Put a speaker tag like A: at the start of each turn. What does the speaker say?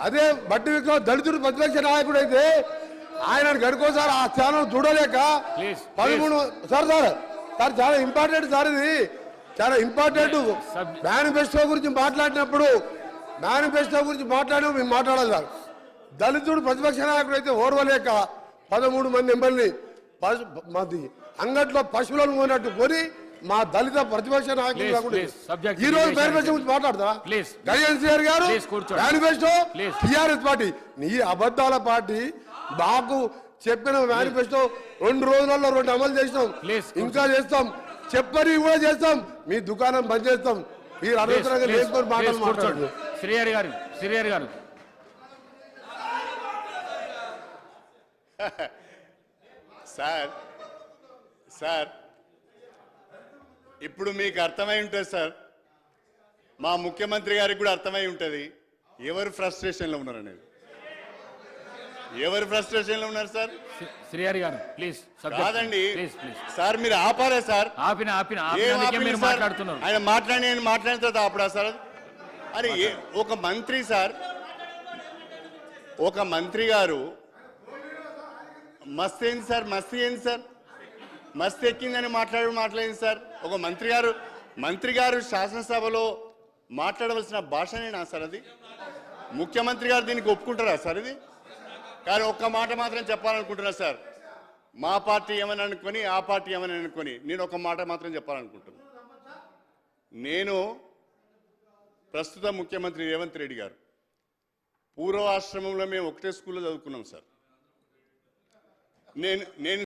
A: అదే బట్టి విక్రమ్ దళితుడు ప్రతిపక్ష నాయకుడు అయితే ఆయన గడుకోసారి ఆ స్థానం చూడలేక పదమూడు సార్ సార్ సార్ చాలా ఇంపార్టెంట్ సార్ ఇది. చాలా ఇంపార్టెంట్ మేనిఫెస్టో గురించి మాట్లాడినప్పుడు మేనిఫెస్టో గురించి మాట్లాడి మేము మాట్లాడాలి సార్. దళితుడు ప్రతిపక్ష నాయకుడు అయితే ఓర్వలేక పదమూడు మంది పశు- మాది అంగట్లో పశువులను పోయినట్టు కొని మా దళిత ప్రతిపక్ష నాయకులు కాకుండా ఈ రోజు మేనిఫెస్టో గురించి మాట్లాడదా గారు. మేనిఫెస్టో. TRS party. నీ అబద్ధాల పార్టీ మాకు చెప్పిన మేనిఫెస్టో రెండు రోజులలో రెండు అమలు చేసినాం. ఇంకా చేస్తాం. చెప్పని కూడా చేస్తాం. మీ దుకాణం బంద్ చేస్తాం. మీరు అనవసరంగా లేకపోతే మాటలు మాట్లాడండి
B: శ్రీహరి గారు శ్రీహరి గారు.
C: సార్ సార్ ఇప్పుడు మీకు అర్థమై ఉంటుంది సార్. మా ముఖ్యమంత్రి గారికి కూడా అర్థమై ఉంటుంది. ఎవరు ఫ్రస్ట్రేషన్లో ఉన్నారు అనేది ఎవరు ఫ్రస్ట్రేషన్లో ఉన్నారు సార్?
B: శ్రీ- శ్రీహరి గారు ప్లీజ్
C: కాదండి. సార్ మీరు ఆపారా సార్?
B: ఆపిన ఆపిన? మాట్లాడుతున్నారు.
C: ఆయన మాట్లాడి ఆయన మాట్లాడిన తర్వాత ఆపడా సార్? అరే ఒక మంత్రి సార్ ఒక మంత్రి గారు మస్త్ ఏంది సార్ మస్త్ ఏంది సార్? మస్తు ఎక్కిందని మాట్లాడు మాట్లాడింది సార్. ఒక మంత్రి గారు మంత్రి గారు శాసనసభలో మాట్లాడవలసిన భాషనేనా సార్ అది. ముఖ్యమంత్రి గారు దీనికి ఒప్పుకుంటారా సార్ ఇది? కానీ ఒక్క మాట మాత్రం చెప్పాలనుకుంటున్నా సార్. మా పార్టీ ఏమని అనుకొని ఆ పార్టీ ఏమని అనుకొని నేను ఒక మాట మాత్రం చెప్పాలనుకుంటున్నా. నేను ప్రస్తుత ముఖ్యమంత్రి రేవంత్ రెడ్డి గారు. పూర్వ ఆశ్రమంలో మేము ఒకటే స్కూల్లో చదువుకున్నాం సార్. నేను నేను